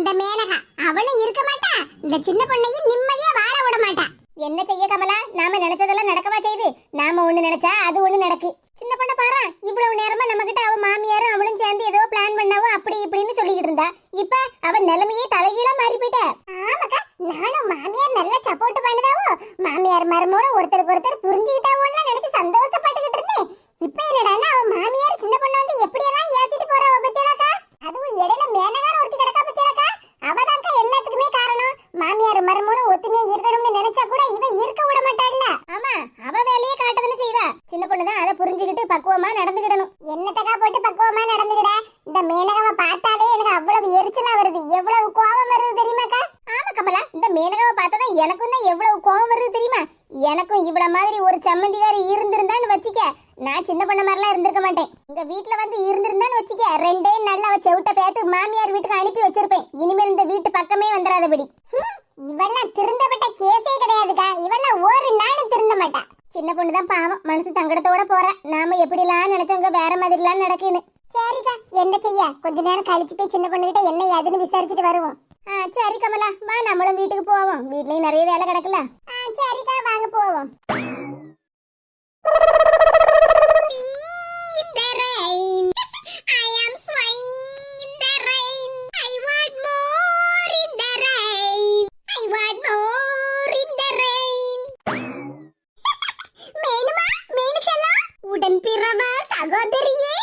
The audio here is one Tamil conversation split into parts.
இந்த மேனகா. அவளும் இருக்க மாட்டா. இந்த சின்ன பொண்ணையும் நிம்மதியா வாழ விட மாட்டா. என்ன செய்ய கமலா? நாம நினைச்சதெல்லாம் நடக்கவா செய்து? நாம ஒண்ணு நினைச்சா அது மேனகாவை பார்த்தா தான் எனக்கும் தான் எவ்வளவு கோவம் வருது தெரியுமா? எனக்கும் இவ்வள மாதிரி ஒரு சம்மந்திகாரி இருந்திருந்தான்னு வச்சுக்க நான் சின்ன பண்ண மாதிரிலாம் இருந்திருக்க மாட்டேன். இந்த வீட்டுல வந்து இருந்திருந்தான்னு வச்சுக்க ரெண்டே நாள்ல அவ செவிட்ட பேத்து மாமியார் வீட்டுக்கு அனுப்பி வச்சிருப்பேன். இனிமேல் இந்த வீட்டு பக்கமே வந்துடாதபடி இவெல்லாம் திருந்தப்பட்ட கேஸே கிடையாதுக்கா. இவெல்லாம் ஒரு நாளும் திருந்த மாட்டா. சின்ன பொண்ணு தான் பாவம். மனசு தங்கடத்தோட போற. நாம எப்படிலாம் நினைச்சவங்க வேற மாதிரிலாம் நடக்குன்னு. சரிக்கா என்ன செய்ய? கொஞ்ச நேரம் கழிச்சு போய் சின்ன பொண்ணுகிட்ட என்ன ஏதுன்னு விசாரிச்சுட்டு வருவோம். சரி கமலா வா நம்மளும் வீட்டுக்கு போவோம். வீட்லயும் நிறைய வேலை கிடக்கல. சரிக்கா வாங்க போவோம். சகோதரியே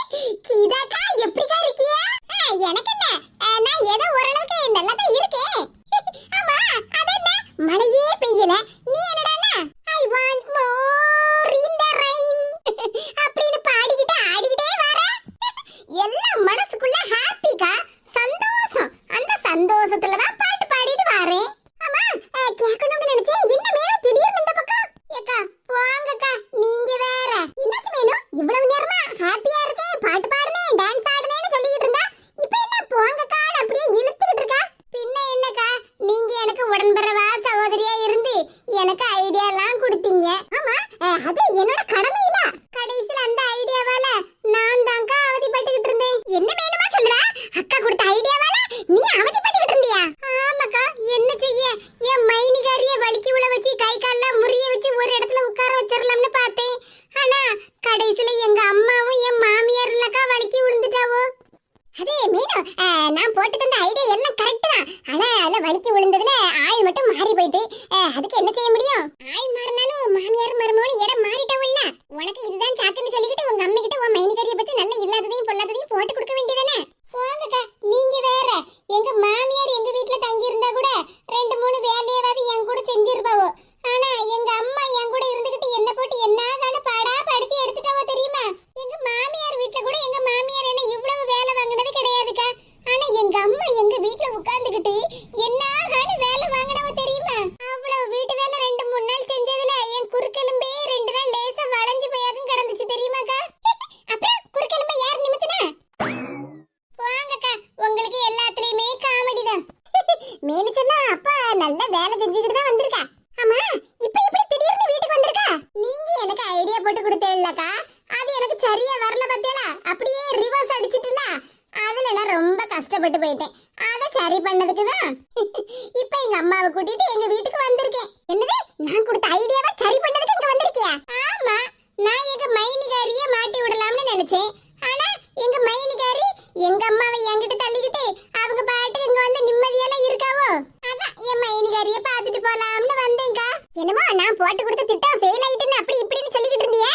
என்னமோ நான் போட்டு கொடுத்த திட்டம் ஃபெயில் ஆயிட்டுன்னு அப்படி இப்படின்னு சொல்லிக்கிட்டு இருந்தியே?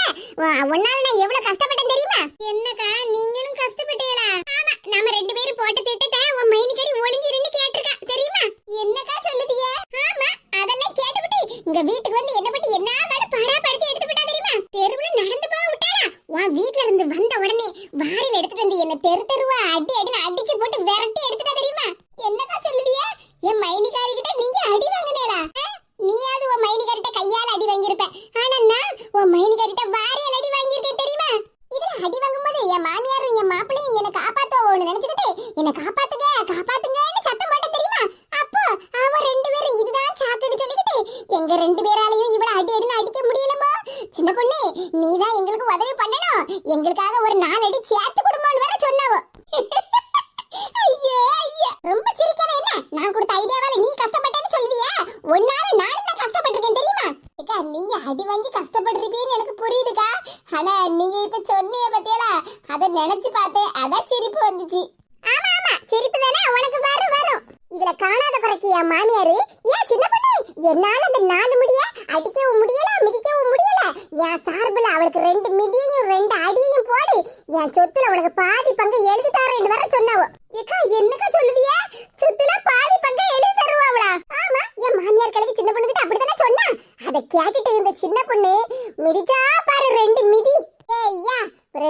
உன்னால யாராலையும் இவளை அடி அடின்னு அடிக்க முடியலமா சின்ன பொண்ணு நீதான் எங்களுக்கு உதவி பண்ணணும். எங்களுக்காக ஒரு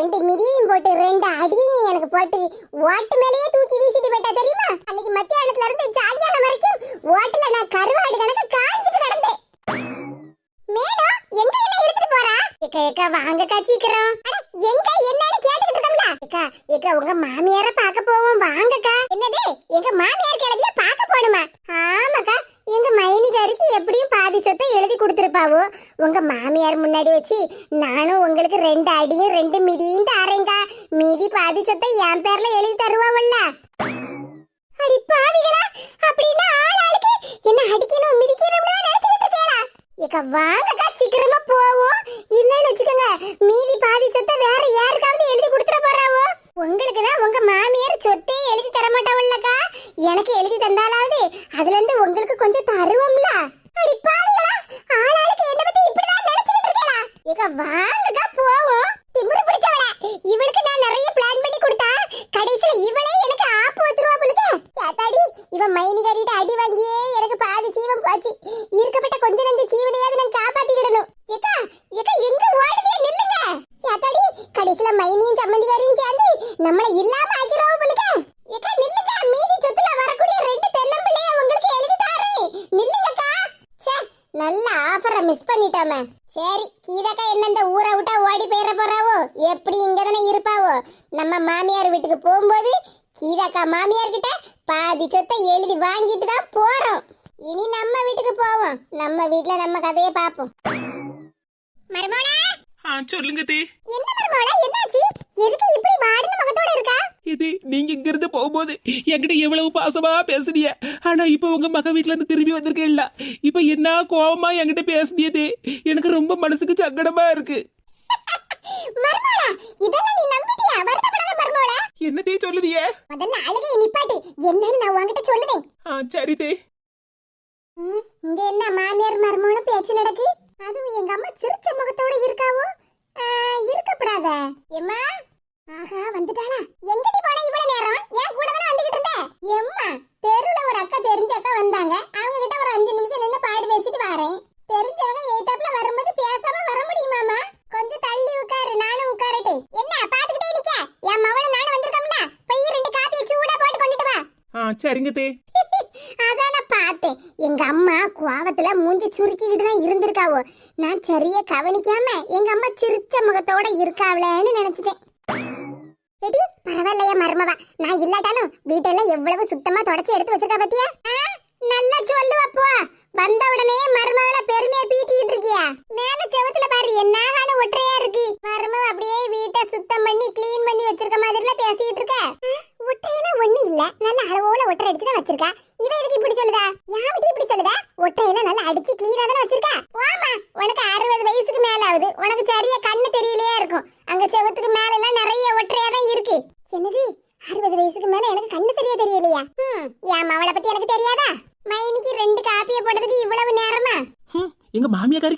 ரெண்டு மிதியும் போட்டு ரெண்டு அடியையும் எனக்கு போட்டு ஓட்டு மேலேயே தூக்கி வீசிட்டு போயிட்டா தெரியுமா? அன்னைக்கு மத்தியானத்துல இருந்து சாயங்காலம் வரைக்கும் ஓட்டுல நான் கருவாடு கணக்கு காஞ்சிட்டு கிடந்தேன். மேடம் எங்க என்ன இழுத்துட்டு போறா? ஏக்கா ஏக்கா வாங்கக்கா சீக்கிரம். எங்க என்னன்னு கேட்டுக்கிட்டு இருக்கோம்ல. ஏக்கா ஏக்கா உங்க மாமியார பார்க்க போவோம். வாங்கக்கா. என்னது எங்க மாமியார் கிளவிய பார்க்க போணுமா ஆமாக்கா எங்க மைனிகாரிக்கு எப்படியும் பாதி சொத்தை எழுதி கொடுத்துருப்பாவோ? உங்க மாமியார் முன்னாடி வச்சு நானும் உங்களுக்கு ரெண்டு அடியும் ரெண்டு மிதியும் தாரேங்கா. மீதி பாதி சொத்தை என் பேர்ல எழுதி தருவாவல்ல. அடி பாவிகளா அப்படின்னா ஆள் ஆளுக்கு என்ன அடிக்கணும் மிதிக்கணும்னு நினைச்சிட்டு இருக்கேளா ஏக்கா வாங்கக்கா சீக்கிரமா போவோம். இல்லன்னு வச்சுக்கோங்க மீதி பாதி சொத்தை வேற யாருக்காவது எழுதி கொடுத்துட போறாவோ? உங்களுக்கு தான் உங்க மாமியார் சொத்தே எழுதி தர மாட்டாவல்லக்கா எனக்கு எழுதி தந்தாலாவது அதுல இருந்து உங்களுக்கு கொஞ்சம் தருவோம்ல. அடி பாவிகளா ஆளாளுக்கு என்ன பத்தி இப்படிதான் நினைச்சிட்டு இருக்கீங்களா? ஏக்கா வாங்கக்கா போவோம் திமிரு பிடிச்சவள இவளுக்கு நான் நிறைய பிளான் பண்ணி கொடுத்தா கடைசியில இவளே எனக்கு ஆப்பு வச்சிருவா போலுக்கு கேத்தாடி இவன் மைனிகாரிட்ட அடி வாங்கியே எனக்கு பாதி ஜீவன் போச்சு இருக்கப்பட்ட கொஞ்ச நஞ்ச ஜீவனையாவது நான் காப்பாத்திக்கிடணும் ஏக்கா ஏக்கா எங்க ஓடுதே நில்லுங்க கேத்தாடி கடைசியில மைனியும் சம்மந்திகாரியும் சேர்ந்து நம்மள இல்லாம ஆக்கிரவா போலுக்கு ஏக்கா நில்லுங்க மீதி சொத்துல வரக்கூடிய ரெண்டு தென்னம்பிள்ளைய உங்களுக்கு எழுதி தாரேன் நில்லுங்கக்கா ச்சே நல்ல ஆஃபரை மிஸ் பண்ணிட்டோமே சரி கீதாக்கா என்ன இந்த ஊரை விட்டா ஓடி போயிட போறாவோ எப்படி இங்க தானே இருப்பாவோ நம்ம மாமியார் வீட்டுக்கு போகும்போது கீதாக்கா மாமியார் கிட்ட பாதி சொத்தை எழுதி வாங்கிட்டு தான் போறோம். இனி நம்ம வீட்டுக்கு போவோம். நம்ம வீட்ல நம்ம கதையை பார்ப்போம். மருமோளா? ஆ சொல்லுங்க தே. என்ன மருமோளா? என்னாச்சு? எதுக்கு இப்படி வாடின முகத்தோட இருக்கா? இது நீங்க இங்க இருந்து போகும்போது என்கிட்ட எவ்வளவு பாசமா பேசுனிய? ஆனா இப்ப உங்க மக வீட்ல இருந்து திரும்பி வந்திருக்கேன்ல. இப்ப என்ன கோவமா என்கிட்ட பேசுனியதே எனக்கு ரொம்ப மனசுக்கு சங்கடமா இருக்கு. மருமோளா இதெல்லாம் நீ நம்பிட்டியா? வருத்தப்படாத என்னதே சொல்லுதியே? முதல்ல அழுகையை நிப்பாட்டு. என்னன்னு நான் உன்கிட்ட சொல்லுதேன் ஆ சரி தே ம், இங்க என்ன மாமியார் மருமகளும் பேச்சு நடக்கு? அதுவும் எங்க அம்மா சிரிச்ச முகத்தோட இருக்காவோ? இருக்கப்படாத. எம்மா? ஆஹா வந்துட்டாளா. எங்கடி போன இவ்வளவு நேரம்? ஏன் கூட தானே வந்துகிட்டு இருந்த? எம்மா தெருவுல ஒரு அக்கா தெரிஞ்ச அக்கா வந்தாங்க. அவங்க கிட்ட ஒரு அஞ்சு நிமிஷம் நின்னு பாடி பேசிட்டு வரேன். ஆ அதான் நான் பார்த்தேன். எங்க அம்மா கோவத்துல மூஞ்சி சுருக்கிக்கிட்டு தான் இருந்திருக்காவோ. நான் சரியா கவனிக்காம எங்க அம்மா சிரிச்ச முகத்தோட இருக்காவளேன்னு நினைச்சிட்டேன். எடி பரவாயில்லையா மருமவா? நான் இல்லாட்டாலும் வீட்டெல்லாம் எவ்வளவு சுத்தமா தொடச்சி எடுத்து வச்சிருக்கா பத்தியா? நல்லா சொல்லுவா போ. வந்த உடனே மருமகளை பெருமையா பீத்திக்கிட்டு இருக்கியா? மேல செவத்துல பாரு என்னாகான ஒற்றையா இருக்கு. மருமவ அப்படியே வீட்டை சுத்தம் பண்ணி க்ளீன் பண்ணி வச்சிருக்க மாதிரிலாம் பேசிட்டு இருக்க. ஆ, ஒற்றையெல்லாம் ஒண்ணு இல்ல. நல்ல அளவோல ஒற்றை அடிச்சு தான் வச்சிருக்கா. இவ எதுக்கு இப்படி சொல்லுதா? யாவட்டி இப்படி சொல்லுதா? ஒற்றையெல்லாம் நல்லா அடிச்சு க்ளீனா தானே வச்சிருக்கா. வாமா உனக்கு அறுபது வயசுக்கு மேல ஆகுது உனக்கு சரியா கண்ணு தெரியலையா இருக்கும். அங்க செவத்துக்கு மேல எல்லாம் நிறைய ஒற்றையா தான் இருக்கு என்னது அறுபது வயசுக்கு மேல எனக்கு கண்ணு சரியா தெரியலையா ம் என் மவளை பத்தி எனக்கு தெரியாதா மைனிக்கு ரெண்டு காப்பியை போடுறதுக்கு இவ்வளவு நேரமா ஹம், எங்க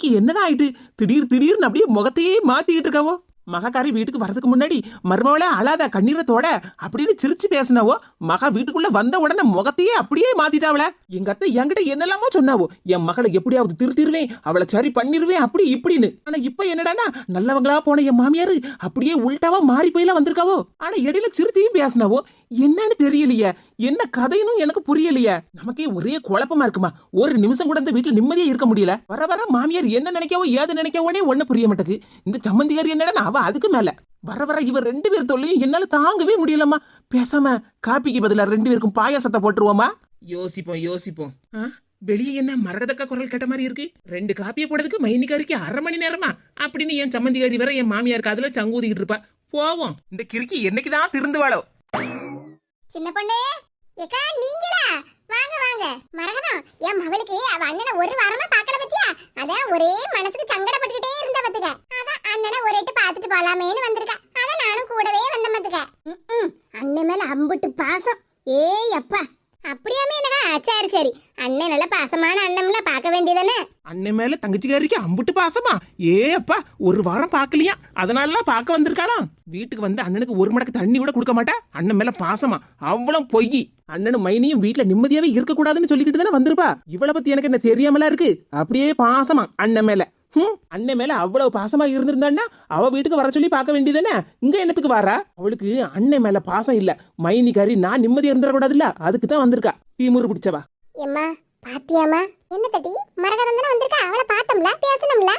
மாமியாக்காரிக்கு என்னதான் ஆயிட்டு? திடீர் திடீர்னு அப்படியே முகத்தையே மாத்திக்கிட்டு இருக்காவோ? மகாக்காரி வீட்டுக்கு வரதுக்கு முன்னாடி மருமவளே அழாத கண்ணீரத்தோட அப்படின்னு சிரிச்சு பேசினாவோ? மகா வீட்டுக்குள்ள வந்த உடனே முகத்தையே அப்படியே மாத்திட்டாவல எங்க அத்தை என்கிட்ட என்னெல்லாமோ சொன்னாவோ? என் மகளை எப்படியாவது திருத்திருவேன் அவளை சரி பண்ணிருவேன் அப்படி இப்படின்னு. ஆனா இப்ப என்னடானா நல்லவங்களா போன என் மாமியாரு அப்படியே உள்டாவா மாறி போயெல்லாம் வந்திருக்காவோ? ஆனா இடையில சிரிச்சியும் பேசினாவோ? என்னன்னு தெரியலையே. என்ன கதைன்னு எனக்கு புரியலையே. நமக்கே ஒரே குழப்பமா இருக்குமா? ஒரு நிமிஷம் கூட இந்த வீட்டுல நிம்மதியா இருக்க முடியல. வர வர மாமியார் என்ன நினைக்கவோ ஏது நினைக்கவோனே ஒண்ணு புரிய மாட்டேங்குது. இந்த சம்மந்தியார் என்னடா அவ அதுக்கு மேல. வர வர இவர் ரெண்டு பேர் தொல்லையும் என்னால தாங்கவே முடியலம்மா. பேசாம காப்பிக்கு பதிலா ரெண்டு பேருக்கும் பாயாசத்தை போட்டுருவோமா? யோசிப்போம் யோசிப்போம்? வெளியே என்ன மரகதக்க குரல் கேட்ட மாதிரி இருக்கு? ரெண்டு காப்பியை போடுறதுக்கு மைனிக்காரிக்கு அரை மணி நேரமா? அப்படின்னு என் சம்மந்திகாரி வர என் மாமியார் காதுல சங்கூதிக்கிட்டு இருப்பா. போவோம். இந்த கிறுக்கி என்னைக்குதான் திருந்துவாளோ? சின்ன பொண்ணு. ஏக்கா நீங்களா? வாங்க வாங்க. மரகதம் என் மவளுக்கு அவ அண்ணனை ஒரு வாரமா பார்க்கல பத்தியா? அதான் ஒரே மனசுக்கு சங்கடப்பட்டுக்கிட்டே இருந்த பத்துக்க. அதான் அண்ணனை ஒரு எட்டு பார்த்துட்டு போலாமேன்னு வந்திருக்கா. அதான் நானும் கூடவே வந்த பத்துக்க. அண்ணன் மேல அம்புட்டு பாசம். ஏய் அப்பா. அப்படியாமே என்னக்கா? சரி சரி. அண்ணன் நல்ல பாசமான அண்ணம்ல பார்க்க வேண்டியதானே? அண்ணன் மேல தங்கச்சிக்காரிக்கு அம்புட்டு பாசமா? ஏ அப்பா ஒரு வாரம் பார்க்கலையா? அதனாலலாம் பார்க்க வந்திருக்காளாம் வீட்டுக்கு வந்து அண்ணனுக்கு ஒரு மடக்கு தண்ணி கூட கொடுக்க மாட்டா? அண்ணன் மேல பாசமா? அவ்வளவு பொய். அண்ணனும் மைனியும் வீட்டுல நிம்மதியாவே இருக்க கூடாதுன்னு சொல்லிக்கிட்டு தானே வந்திருப்பா? இவளை பத்தி எனக்கு என்ன தெரியாமலா இருக்கு? அப்படியே பாசமா அண்ணன் மேல. ஹம், அண்ணன் மேல அவ்வளவு பாசமா இருந்திருந்தான்னா அவ வீட்டுக்கு வர சொல்லி பார்க்க வேண்டியதானே இங்க என்னத்துக்கு வாரா? அவளுக்கு அண்ணன் மேல பாசம் இல்ல. மைனிக்காரி நான் நிம்மதியா இருந்துடக்கூடாதுல்ல? அதுக்கு தான் வந்திருக்கா தீமுறு பிடிச்சவா எம்மா பாத்தியாமா என்ன தட்டி மரகதம் தானே வந்திருக்கா? அவளை பார்த்தோம்ல பேசணும்ல?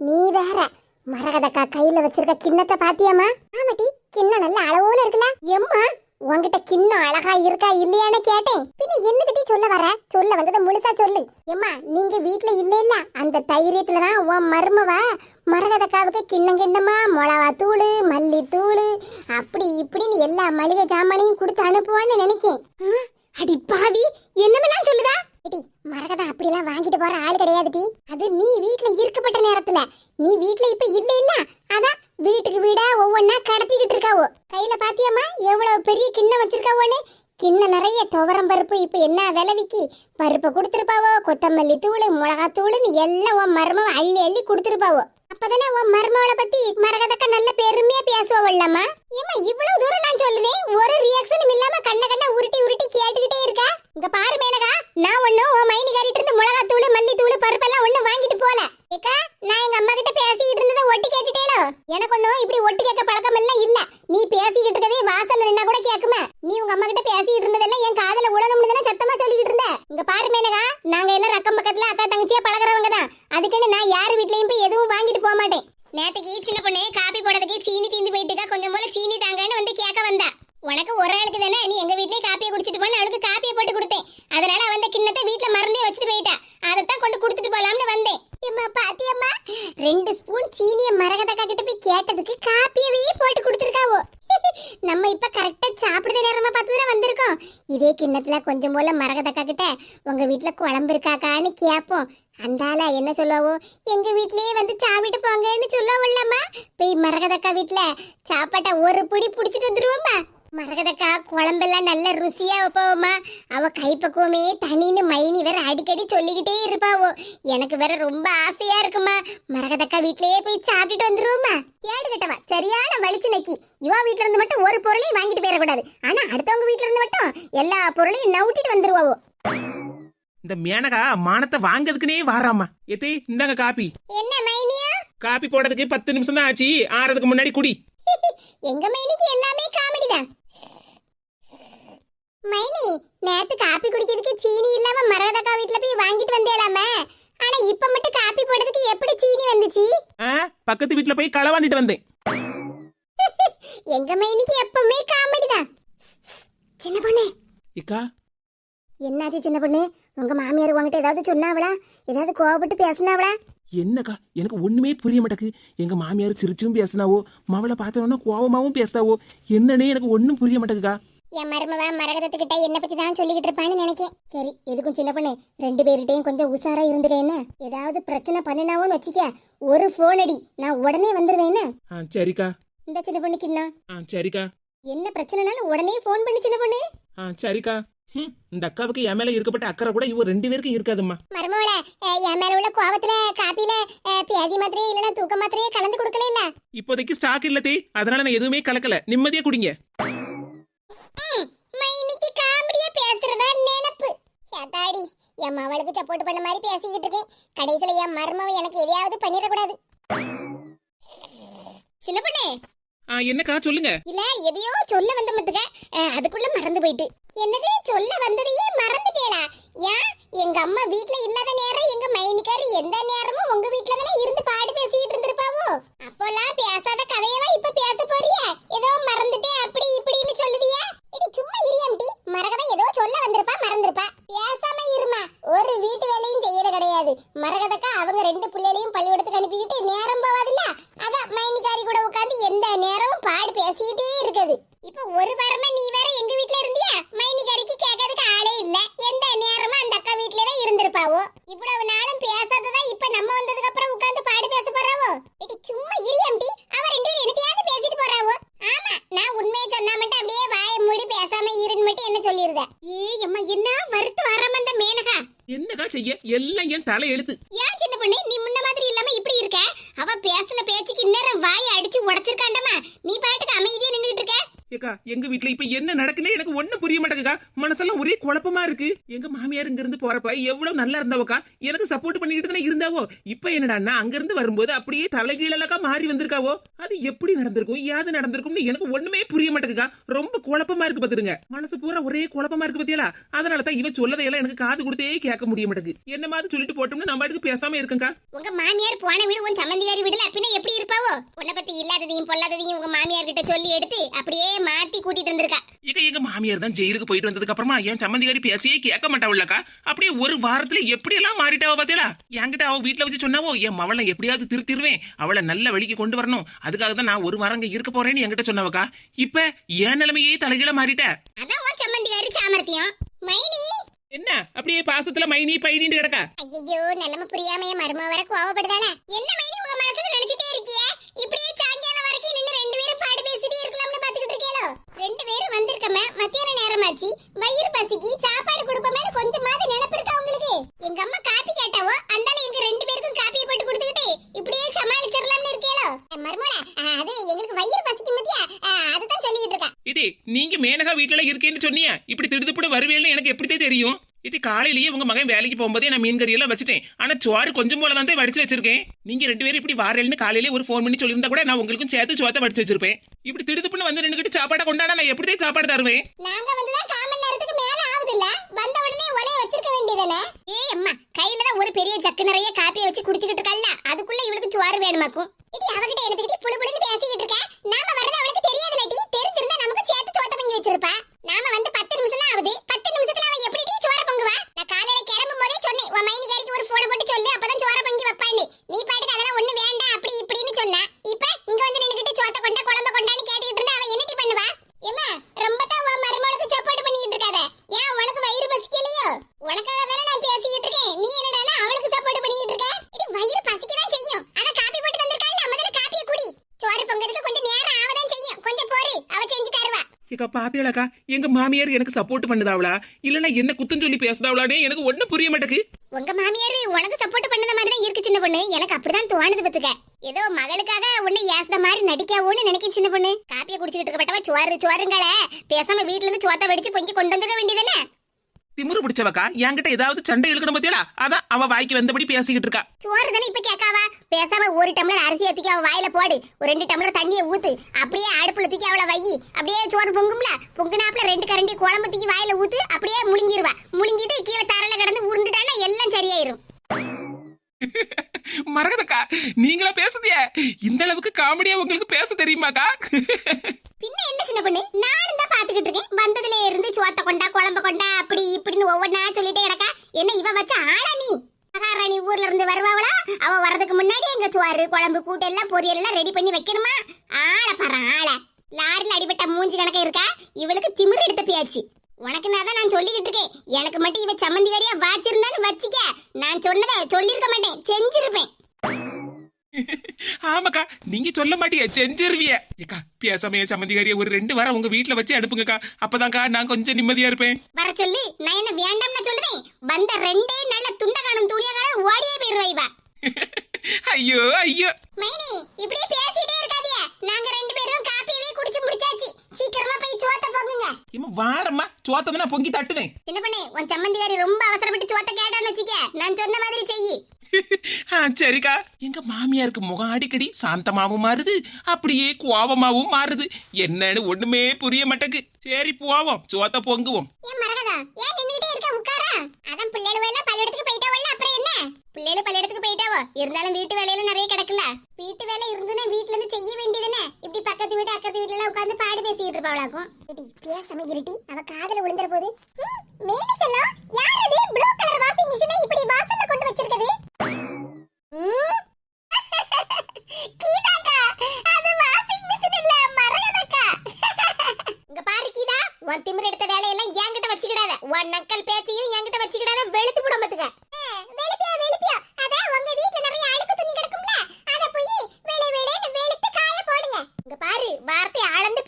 நீ வேற மரகதக்கா கையில வச்சிருக்க கிண்ணத்தை பாத்தியாமா ஆமாட்டி கிண்ணம் நல்ல அளவோல இருக்குல்ல? எம்மா உன்கிட்ட கிண்ணம் அழகா இருக்கா இல்லையான்னு கேட்டேன். பின்ன என்ன தட்டி சொல்ல வர? சொல்ல வந்ததை முழுசா சொல்லு. எம்மா நீங்க வீட்டுல இல்ல இல்ல அந்த தைரியத்துல தான் உன் மருமவ மரகதக்காவுக்கு கிண்ணம் கிண்ணமா மிளகா தூள் மல்லி தூள் அப்படி இப்படின்னு எல்லா மளிகை ஜாமானையும் கொடுத்து அனுப்புவான்னு நினைக்கேன். ஆ, அடி பாவி என்னமெல்லாம் சொல்லுதா? ஏடி மரகதம் அப்படிலாம் வாங்கிட்டு போற ஆள் கிடையாதுடி. அது நீ வீட்ல இருக்கப்பட்ட நேரத்துல. நீ வீட்ல இப்ப இல்ல இல்ல அதான் வீட்டுக்கு வீடா ஒவ்வொன்னா கடத்திக்கிட்டு இருக்காவோ. எவ்வளவு பெரிய கிண்ணம் வச்சிருக்காவோன்னு கிண்ணம் நிறைய துவரம் பருப்பு இப்போ என்ன விலவிக்கு பருப்பை கொடுத்துருப்பாவோ? கொத்தமல்லி தூள் மிளகா தூள்னு எல்லாம் உன் மருமவ அள்ளி அள்ளி கொடுத்துருப்பாவோ? அப்பதானே உன் மருமவளை பத்தி மரகதக்க நல்ல பெருமையா பேசுவோம்லம்மா ஏமா இவ்வளவு தூரம் நான் சொல்லுதேன் ஒரு ரியாக்ஷனும் இல்லாம கண்ண கண்ண உருட்டி உருட்டி கேட்டுக்கிட்டே இருக்கா? இங்க பாரு மேனகா நான் ஒண்ணும் உன் மைனி காரிட்டு இருந்து மிளகா தூள் மல்லி தூள் பருப்பெல்லாம் ஒண்ணும் வாங்கிட்டு போல. ஏக்கா நான் எங்க அம்மா கிட்ட பேசிக்கிட்டு இருந்ததை ஒட்டு கேட்டுட்டேலோ? எனக்கு ஒண்ணும் இப்படி ஒட்டு கேட்க பழக்கம் எல்லாம் இல்ல. நீ பேசிக்கிட்டு இருக்கதே வாசல்ல நின்னா கூட கேக்குமே. நீ உங்க அம்மா கிட்ட பேசிக்கிட்டு இருந்ததெல்லாம் என் காதல உழணும்னு தானே சத்தமா சொல்லிக்கிட்டு இருந்த? இங்க பாரு மேனகா நாங்க எல்லாம் அக்கம் பக்கத்துல அக்கா தங்கச்சியா பழகுறவங்க தான். அதுக்குன்னு நான் யார் வீட்லயும் போய் எதுவும் வாங்கிட்டு போக மாட்டேன். நேத்துக்கு சின்ன பொண்ணு காபி போடுறதுக்கு சீனி தீந்து போயிட்டு கொஞ்சம் போல சீனி தாங்கன்னு வந்து கேட்க வந்தா உனக்கு ஒரு ஆளுக்கு தானே நீ எங்க வீட்லயே காப்பியை குடிச்சிட்டு போன அவளுக்கு காப்பியை போட்டு கொடுத்தேன் அதனால அவ அந்த கிண்ணத்தை வீட்ல மறந்தே வச்சுட்டு போயிட்டா அதைத்தான் கொண்டு கொடுத்துட்டு போலாம்னு வந்தேன் அம்மா பாத்தியம்மா ரெண்டு ஸ்பூன் சீனிய மரகதக்கா கிட்ட போய் கேட்டதுக்கு காப்பியவே போட்டு கொடுத்துருக்காவோ நம்ம இப்ப கரெக்டா சாப்பிடுற நேரமா பார்த்து தானே வந்திருக்கோம் வீட்டில் கொஞ்சம் போல மரகதக்கா கிட்ட உங்க வீட்டில் குழம்பு இருக்காக்கான்னு கேட்போம் அந்தால என்ன சொல்லவோ எங்க வீட்டிலேயே வந்து சாப்பிட்டு போங்கன்னு சொல்லவும்லம்மா. போய் மரகதக்கா வீட்டில் சாப்பாட்டை ஒரு புடி பிடிச்சிட்டு வந்துடுவோம்மா மரகதக்கா குழம்பெல்லாம் நல்ல ருசியா வைப்போம்மா. அவ கைப்பக்குவமே தனின்னு மைனி வேற அடிக்கடி சொல்லிக்கிட்டே இருப்பாவோ. எனக்கு வேற ரொம்ப ஆசையா இருக்குமா. மரகதக்கா வீட்டிலேயே போய் சாப்பிட்டுட்டு வந்துருவோம்மா. கேடு கட்டவா சரியான வலிச்சு நக்கி. இவா வீட்டில் இருந்து மட்டும் ஒரு பொருளையும் வாங்கிட்டு போயிடக்கூடாது ஆனா அடுத்தவங்க வீட்ல இருந்து மட்டும் எல்லா பொருளையும் நவுட்டிட்டு வந்துருவாவோ இந்த மேனகா மானத்தை வாங்கிறதுக்குனே வாராமா எத்தே இந்தாங்க காப்பி என்ன மைனியா? காப்பி போடுறதுக்கு பத்து நிமிஷம் தான் ஆச்சு. ஆறதுக்கு முன்னாடி குடி. எங்க மைனிக்கு எல்லாமே காமெடி தான். மைனி நேத்து காப்பி குடிக்கிறதுக்கு சீனி இல்லாம மரகதக்கா வீட்ல போய் வாங்கிட்டு வந்தேலாமே. ஆனா இப்ப மட்டும் காப்பி போடுறதுக்கு எப்படி சீனி வந்துச்சு? பக்கத்து வீட்டுல போய் களவாண்டிட்டு வந்தேன். எங்க மைனிக்கு எப்பவுமே காமெடி தான். சின்ன பொண்ணு. இக்கா என்னாச்சு சின்ன பொண்ணு? உங்க மாமியார் உங்ககிட்ட ஏதாவது சொன்னாவளா? ஏதாவது கோவப்பட்டு பேசினாவளா? என்னக்கா? எனக்கு ஒண்ணுமே புரிய மாட்டேக்கு. எங்க மாமியார் சிரிச்சும் பேசினாவோ மவளை பார்த்தோன்னா கோவமாவும் பேசுதாவோ என்னன்னே எனக்கு ஒண்ணும் புரிய மாட்டேங்குக்கா என் மருமவ மரகதத்துக்கிட்ட என்ன பத்தி தான் சொல்லிக்கிட்டு இருப்பான்னு நினைக்கேன். சரி எதுக்கும் சின்ன பொண்ணு? ரெண்டு பேர்கிட்டயும் கொஞ்சம் உஷாரா இருந்துட்டே என்ன? ஏதாவது பிரச்சனை பண்ணினாவோன்னு வச்சுக்க ஒரு ஃபோன் அடி. நான் உடனே வந்துருவேன்னு ஆ சரிக்கா. இந்த சின்ன பொண்ணுக்கு என்ன ஆ சரிக்கா. என்ன பிரச்சனைனாலும் உடனே ஃபோன் பண்ணி சின்ன பொண்ணு. ஆ சரிக்கா. இந்த அக்காவுக்கு என் மேல இருக்கப்பட்ட அக்கறை கூட இவ ரெண்டு பேருக்கும் இருக்காதும்மா. மருமவள என் மேல உள்ள கோவத்துல காப்பில பியாதி மாத்திரையே இல்லைன்னா தூக்க மாத்திரையே கலந்து கொடுக்கல இல்ல? இப்போதைக்கு ஸ்டாக் இல்லதே அதனால நான் எதுவுமே கலக்கல. நிம்மதியா குடிங்க. மைனிக்கு காமெடியா பேசுறதா நினைப்பு. சேத்தாடி என் மவளுக்கு சப்போர்ட் பண்ண மாதிரி பேசிக்கிட்டு இருக்கேன். கடைசியில என் மருமவ எனக்கு எதையாவது பண்ணிடக்கூடாது. சின்ன பொண்ணு. ஆ என்னக்கா சொல்லுங்க? இல்ல எதையோ சொல்ல வந்த மத்துக்க அதுக்குள்ள மறந்து போயிட்டு. என்னது சொல்ல வந்ததையே மறந்து ஏன் எங்க அம்மா வீட்ல இல்லாத நேரம் எங்க மைனிக்காரி எந்த நேரமும் உங்க வீட்ல தானே இருந்து பாடு பேசிட்டு இருந்திருப்பாவோ அப்போல்லாம் பேசாத கதையவா இப்ப பேச போறிய ஏதோ மறந்துட்டேன் அப்படி இப்படின்னு சொல்லுதியா இடி சும்மா இரியாம்டி மரகதம் ஏதோ சொல்ல வந்திருப்பா மறந்திருப்பா பேசாம இருமா ஒரு வீட்டு வேலையும் செய்யறது கிடையாது மரகதக்கா அவங்க ரெண்டு பிள்ளைகளையும் பள்ளிக்கூடத்துக்கு அனுப்பிக்கிட்டு நேரம் போவாதுல்ல அதான் மைனிக்காரி கூட உட்காந்து எந்த நேரமும் பாடு பேசிக்கிட்டே இருக்குது இப்ப ஒரு வாரமா நீ வேற எங்க வீட்ல இருந்தியா மைனிக்காரிக்கு கேட்கறதுக்கு ஆளே இல்ல எந்த நேரமும் அந்த அக்கா வீட்ல தான் இருந்திருப்பாவோ இவ்வளவு ஏய் அம்மா என்ன வறுத்து வராம அந்த மேனகா என்னக்கா செய்ய எல்லாம் என் ஏன் சின்ன பொண்ணு? நீ முன்ன மாதிரி இல்லாம இப்படி இருக்க? அவ பேசின பேச்சுக்கு இந்நேரம் வாய் அடிச்சு உடைச்சிருக்காண்டமா நீ பாட்டுக்கு அமைதியா நின்னுட்டு ஏக்கா எங்க வீட்ல இப்ப என்ன நடக்குன்னு எனக்கு ஒண்ணும் புரிய மாட்டேங்குக்கா மனசெல்லாம் ஒரே குழப்பமா இருக்கு. எங்க மாமியார் இங்க இருந்து போறப்ப எவ்வளவு நல்லா இருந்தவக்கா? எனக்கு சப்போர்ட் பண்ணிட்டு தானே இருந்தாவோ? இப்ப என்னடான்னா அங்க இருந்து வரும்போது அப்படியே தலைகீழலக்கா மாறி வந்திருக்காவோ? அது எப்படி நடந்திருக்கும்? யாது நடந்திருக்கும்னு எனக்கு ஒண்ணுமே புரிய மாட்டேங்குக்கா ரொம்ப குழப்பமா இருக்கு பாத்துருங்க மனசு பூரா ஒரே குழப்பமா இருக்கு பத்தியலா அதனால தான் இவ சொல்லதையெல்லாம் எனக்கு காது கொடுத்தே கேட்க முடிய மாட்டேங்குது. என்ன மாதிரி சொல்லிட்டு போட்டோம்னு நம்ம பாட்டுக்கு பேசாம இருக்கங்கா உங்க மாமியார் போன வீடு உன் சம்மந்தியாரி வீடுல பின்ன எப்படி இருப்பாவோ? உன்னை பத்தி இல்லாததையும் பொல்லாததையும் உங்க மாமியார் கிட்ட சொல்லி எடுத்து அப்படியே மாத்தி கூட்டிட்டு வந்திருக்கா. இங்க எங்க மாமியார் தான் ஜெயிலுக்கு போயிட்டு வந்ததுக்கு அப்புறமா என் சம்மந்திகாரி பேச்சையே கேட்க மாட்டாவுல்லக்கா அப்படியே ஒரு வாரத்துல எப்படி எல்லாம் மாறிட்டாவ பாத்தீங்களா என்கிட்ட அவ வீட்ல வச்சு சொன்னாவோ என் மவளை எப்படியாவது திருத்திருவேன் அவளை நல்ல வழிக்கு கொண்டு வரணும். அதுக்காக தான் நான் ஒரு வாரம் இங்க இருக்க போறேன்னு என்கிட்ட சொன்னவக்கா. இப்ப என் நிலைமையே தலைகீழ மாறிட்ட. அதான் உன் சம்மந்தியாரி சாமர்த்தியம். மைனி! என்ன? அப்படியே பாசத்துல மைனி பைனின்னு கிடக்கா? ஐயோ நிலைமை புரியாம என் மருமக வர கோவப்படுதானே? என்ன மைனி உங்க மனசுல நினைச்சிட்டே இருக்கியே இப்படியே சாயங்காலம் வரைக்கும் நின்னு ரெண்டு பேரும் பாடு பேசிட்டே இருக்கலாம்னு பாத்துக்கிட்டு இருக்கீங்களோ ரெண்டு பேரும் வந்திருக்கமே மத்தியான நேரமாச்சு. வயிறு பசிக்கு சாப்பாடு கொடுப்போமே கொஞ்சமாவது நினைப்பு இருக்கா உங்களுக்கு? எங்க அம்மா காப்பி கேட்டாவோ அந்தால எங்க ரெண்டு பேருக்கும் காப்பியை போட்டு கொடுத்துக்கிட்டு இப்படியே சமாளிச்சிடலாம்னு இருக்கீங்களோ மர்மோல அது எங்களுக்கு வயிறு பசிக்கும் மத்தியா? அதுதான் சொல்லிக்கிட்டு இருக்கா. இது நீங்க மேனகா வீட்டுல இருக்கேன்னு சொன்னியா. இப்படி திடுதுப்புடு வருவேன்னு எனக்கு எப்படித்தே தெரியும்? இது காலையிலேயே உங்க மகன் வேலைக்கு போகும்போதே நான் மீன் கறி எல்லாம் வச்சுட்டேன். ஆனா சோறு கொஞ்சம் போல தான் வடிச்சு வச்சிருக்கேன். நீங்க ரெண்டு பேரும் இப்படி வாரேன்னு காலையிலேயே ஒரு ஃபோன் பண்ணி சொல்லியிருந்தா கூட நான் உங்களுக்கும் சேர்த்து சோத்தை வடிச்சு வச்சிருப்பேன். இப்படி திடுதுப்புன்னு வந்து நின்னுக்கிட்டு சாப்பாடை கொண்டாடா நான் எப்படி சாப்பாடு தருவேன்? நாங்க வந்துதான் காமன் நேரத்துக்கு மேல ஆகுதுல்ல? வந்த உடனே ஒலைய வச்சிருக்க வேண்டியதானே ஏய் அம்மா கையில தான் ஒரு பெரிய ஜக்கு நிறைய காப்பியை வச்சு குடிச்சிட்டு இருக்கல்ல? அதுக்குள்ள இவளுக்கு சுவாறு வேணுமாக்கும்? இது அவகிட்ட எடுத்துக்கிட்டு புளு புளுன்னு பேசிக்கிட்டு இருக்க நாம வரது அவளுக்கு தெரியாதுலடி தெரிஞ்சிருந்தா நமக்கு சேர்த்து சோத்த பொங்கி வச்சிருப்பா நாம வந்து பத்து நிமிஷம் தான் ஆகுது பத்து நிமிஷத்துல அவ எப்படி டீ சோற பொங்குவா நான் காலையில கிளம்பும் போதே சொன்னேன் உன் மைனிகாரிக்கு ஒரு போன போட்டு சொல்லு அப்பதான் சோற பொங்கி வைப்பான்னு நீ பாட்டுக்கு அதெல்லாம் ஒண்ணு வேண்டாம் அப்படி இப்படின்னு சொன்னா இப்ப இங்க வந்து நின்னுக்கிட்டு சோத்த கொண்டா குழம்ப கொண்டான்னு கேட்டுக்கிட்டு இருந்தா அவ என்னடி பண்ணுவா ஏம்மா ரொம்ப தான் உன் மருமகளுக்கு சப்போர்ட் பண்ணிட்டு இருக்காத ஏன் உனக்கு வயிறு பசிக்கலையோ உனக்காக தானே நான் பேசிக்கிட்டு இருக்கேன் நீ என்னடானா அவளுக்கு சப்போர்ட் பண்ணிட்டு இருக்க இது வயிறு பசிக்க தான் செய்யும் ஆனா காப்பி போட்டு தந்திருக்கால முதல்ல காப்பியை குடி சோறு பொங்கறதுக்கு கொஞ்சம் நேரம் ஆவதான் செய்யும் கொஞ்சம் பொறு அவ செஞ்சு தருவா ஏக்கா பாத்தீங்களாக்கா எங்க மாமியார் எனக்கு சப்போர்ட் பண்ணுதாவளா? இல்லனா என்ன குத்தம் சொல்லி பேசுதாவளானே எனக்கு ஒண்ணு புரிய மாட்டேக்கு. உங்க மாமியார் உனக்கு சப்போர்ட் பண்ணத மாதிரி தான் இருக்கு சின்ன பொண்ணு. எனக்கு அப்படிதான் தோணுது பத்துக்க ஏதோ மகளுக்காக உன்னை ஏசுத மாதிரி நடிக்காவோன்னு நினைக்க சின்ன பொண்ணு. காப்பியை குடிச்சுக்கிட்டு இருக்கப்பட்டவா சோறு சோறுங்களே பேசாம வீட்டுல இருந்து சோத்த வெடிச்சு பொங்கி கொண்டு வந்துட வேண்டியதானே திமிரு பிடிச்சவக்கா? என்கிட்ட ஏதாவது சண்டை இழுக்கணும் பத்தியலா அதான் அவ வாய்க்கு வந்தபடி பேசிக்கிட்டு இருக்கா. சோறு தானே இப்ப கேக்காவா? பேசாம ஒரு டம்ளர் அரிசி தூக்கி அவ வாயில போடு. ஒரு ரெண்டு டம்ளர் தண்ணியை ஊத்து. அப்படியே அடுப்புல தூக்கி அவளை வை. அப்படியே சோறு பொங்கும்ல? பொங்குனாப்புல ரெண்டு கரண்டி குழம்பு தூக்கி வாயில ஊத்து அப்படியே முழுங்கிருவா. முழுங்கிட்டு கீழே தரையில கிடந்து உருண்டுட்டானா எல்லாம் சரியாயிரும். மரகதக்கா நீங்களா பேசுதிய இந்த அளவுக்கு காமெடியா உங்களுக்கு பேச தெரியுமாக்கா? பின்ன என்ன சின்ன பொண்ணு? நானும் தான் பாத்துக்கிட்டு இருக்கேன். வந்ததுல இருந்து சோத்த கொண்டா குழம்பு கொண்டா அப்படி இப்படின்னு ஒவ்வொன்னா சொல்லிட்டே கிடக்கா. என்ன இவ வச்ச ஆளா நீ? மகாராணி ஊர்ல இருந்து வருவாவளா? அவ வரதுக்கு முன்னாடி எங்க சோறு குழம்பு கூட்டு எல்லாம் பொரியல் எல்லாம் ரெடி பண்ணி வைக்கணுமா? ஆளை பாரு ஆளை. லாரில அடிபட்ட மூஞ்சி கணக்க இருக்கா? இவளுக்கு திமிர் எடுத்த பேச்சு உனக்கு நான் தான் நான் சொல்லிக்கிட்டு இருக்கேன். எனக்கு மட்டும் இவ சம்மந்திகாரியா வாச்சிருந்தான்னு வச்சிக்க. நான் சொன்னதை சொல்லியிருக்க மாட்டேன். செஞ்சிருப்பேன். ஆமாக்கா நீங்க சொல்ல மாட்டிய செஞ்சிருவிய. ஏக்கா பேசாமைய சம்மந்திகாரிய ஒரு ரெண்டு வாரம் உங்க வீட்டுல வச்சு அனுப்புங்கக்கா அப்பதான்க்கா நான் கொஞ்சம் நிம்மதியா இருப்பேன். வர சொல்லி நான் என்ன வேண்டாம்னு சொல்லுவேன். வந்த ரெண்டே நல்ல துண்ட காணும் துணிய காணும் ஓடியே போயிருவா இவ. ஐயோ ஐயோ. மைனி இப்படியே பேசிட்டே இருக்காதீங்க. நாங்க ரெண்டு பேரும் காப்பியவே குடிச்சு முடிச்சாச்சு சீக்கிரமா போய் சோத்த போகுங்க இம்மா வாரம்மா சோத்ததை நான் பொங்கி தட்டுவேன். சின்ன பண்ணே உன் சம்மந்தியாரி ரொம்ப அவசரப்பட்டு சோத்த கேட்டான்னு வச்சுக்க நான் சொன்ன மாதிரி செய் ஆ, சரிக்கா. எங்க மாமியாருக்கு முகம் அடிக்கடி சாந்தமாவும் மாறுது அப்படியே கோவமாவும் மாறுது. என்னன்னு ஒண்ணுமே புரிய மாட்டேக்கு சரி போவோம் சோத்த பொங்குவோம். ஏன் மரகதா ஏன் நின்னுட்டே இருக்க அதான் பிள்ளைகள் எல்லாம் பள்ளியிடத்துக்கு போயிட்டாவல்ல அப்புறம் என்ன? பிள்ளைகள் பள்ளியிடத்துக்கு போயிட்டாவோ? இருந்தாலும் வீட்டு வேலையில நிறைய கிடக்குல வீட்டு வேலை இருந்துன்னா வீட்ல இருந்து செய்ய வேண்டியதுனே இப்படி பக்கத்து வீட்டு அக்கத்து வீட்ல எல்லாம் உட்கார்ந்து பாடு பேசிட்டு இருப்பாளாக்கும் பேசாம இருட்டி அவ காதல விழுந்துற போது. மேனு செல்லம் யார் அது? ப்ளூ கலர் வாஷிங் மிஷினை இப்படி வாசல்ல கொண்டு வச்சிருக்குது? கீதாக்கா, அது மரகதக்கா. இங்க பாரு கீதா, உன் திமிரு எடுத்த வேலையெல்லாம் என்கிட்ட வச்சுக்கிடாத. உன் நக்கல் பேச்சையும் என்கிட்ட வச்சுக்கிடாத, வெளுத்து புடும் பாத்துக்க. வெளுப்பியா, வெளுப்பியா. அதான் உங்க வீட்ல நிறைய அழுக்கு துணி கிடக்கும்ல, அத போய் வெளு வெளுன்னு வெளுத்து காய போடுங்க. இங்க பாரு, வார்த்தையை அளந்து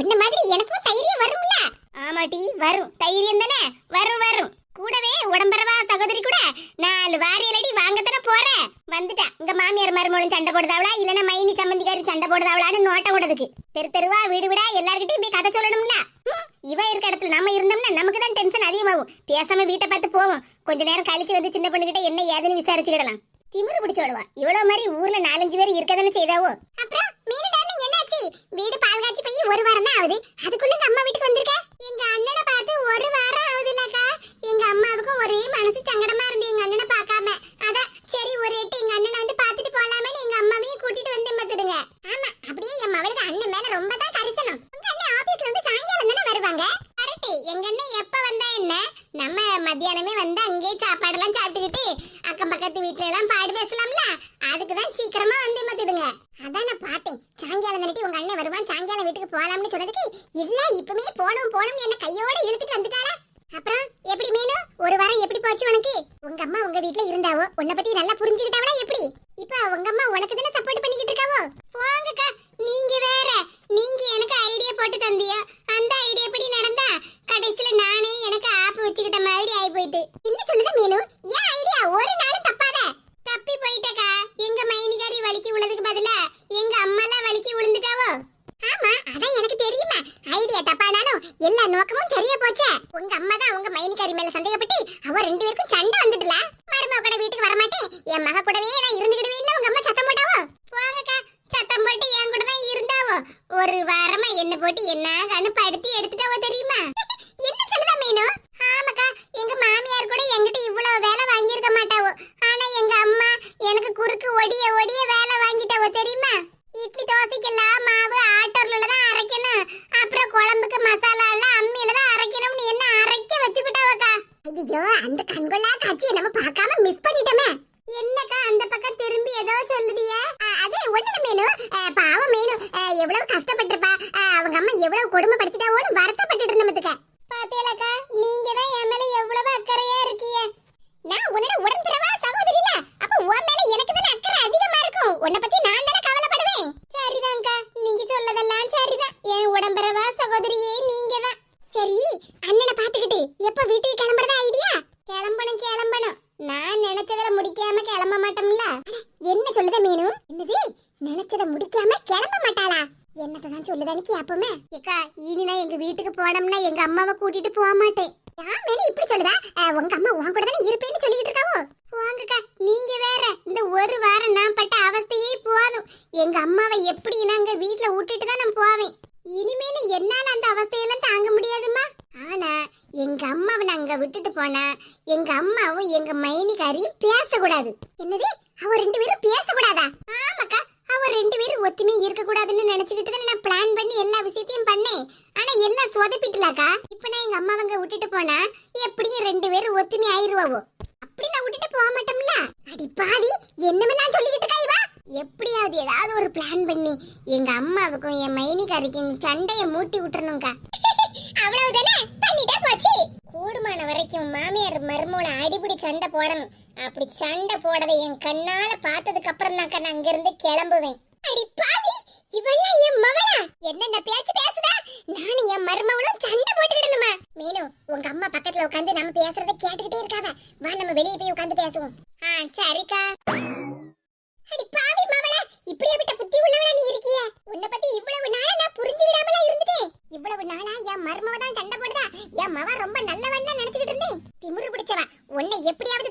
உன்ன மாதிரி எனக்கும் தைரியம் வரும்ல? ஆமாட்டி வரும். மைனிகாரி மேல சந்தேகப்பட்டு அவ ரெண்டு பேருக்கும் சண்டை வந்துட்டுல. மருமக கூட வீட்டுக்கு வரமாட்டேன். என் மக கூடவே நான் இருந்துகிட்டு இல்ல உங்க அம்மா சத்தம் போட்டாவோ? போங்கக்கா சத்தம் போட்டு என் கூட தான் இருந்தாவோ? ஒரு வாரமா என்ன போட்டு என்ன கணு படுத்தி எடுத்துட்டாவோ தெரியுமா? எனக்கு எப்பவுமே இனி நான் எங்க வீட்டுக்கு போனோம்னா எங்க அம்மாவை கூட்டிட்டு போக மாட்டேன். எல்லா விஷயத்தையும் பண்ணேன் ஆனா எல்லாம் சொதப்பிட்டலாக்கா? இப்ப நான் எங்க அம்மாவங்க விட்டுட்டு போனா எப்படியும் ரெண்டு பேரும் ஒத்துமை ஆயிருவாவோ? அப்படி நான் விட்டுட்டு போக மாட்டோம்ல? அடி பாடி என்னமெல்லாம் சொல்லிக்கிட்டு இருக்கா இவா? எப்படியாவது ஏதாவது ஒரு பிளான் பண்ணி எங்க அம்மாவுக்கும் என் மைனிகாரிக்கும் சண்டையை மூட்டி விட்டுறணும்க்கா. அவ்வளவுதானே? பண்ணிட்டா போச்சு. கூடுமான வரைக்கும் மாமியார் மருமூள அடிபிடி சண்டை போடணும். அப்படி சண்டை போடதை என் கண்ணால பார்த்ததுக்கு அப்புறம் தான் நான் அங்கிருந்து கிளம்புவேன். அடி பாவி இவெல்லாம் என் மகளா என்னென்ன பேச்சு பேசுதா? நானும் என் மருமகளும் சண்டை போட்டுக்கிடணுமா? மீனு உங்க அம்மா பக்கத்துல உட்காந்து நம்ம பேசுறத கேட்டுக்கிட்டே இருக்காத. வா நம்ம வெளியே போய் உட்காந்து பேசுவோம். ஆ சரிக்கா. அடி பாவி மகள இப்படியாப்பட்ட புத்தி உள்ளவளா நீ இருக்கிய. உன்னை பத்தி இவ்வளவு நாளா நான் புரிஞ்சு விடாமலா இருந்துட்டேன். இவ்வளவு நாளா என் மருமவ தான் சண்டை போடுதா? என் மவ ரொம்ப நல்லவன்ல நினைச்சுக்கிட்டு இருந்தேன். திமுரு பிடிச்சவன் உன்னை எப்படியாவது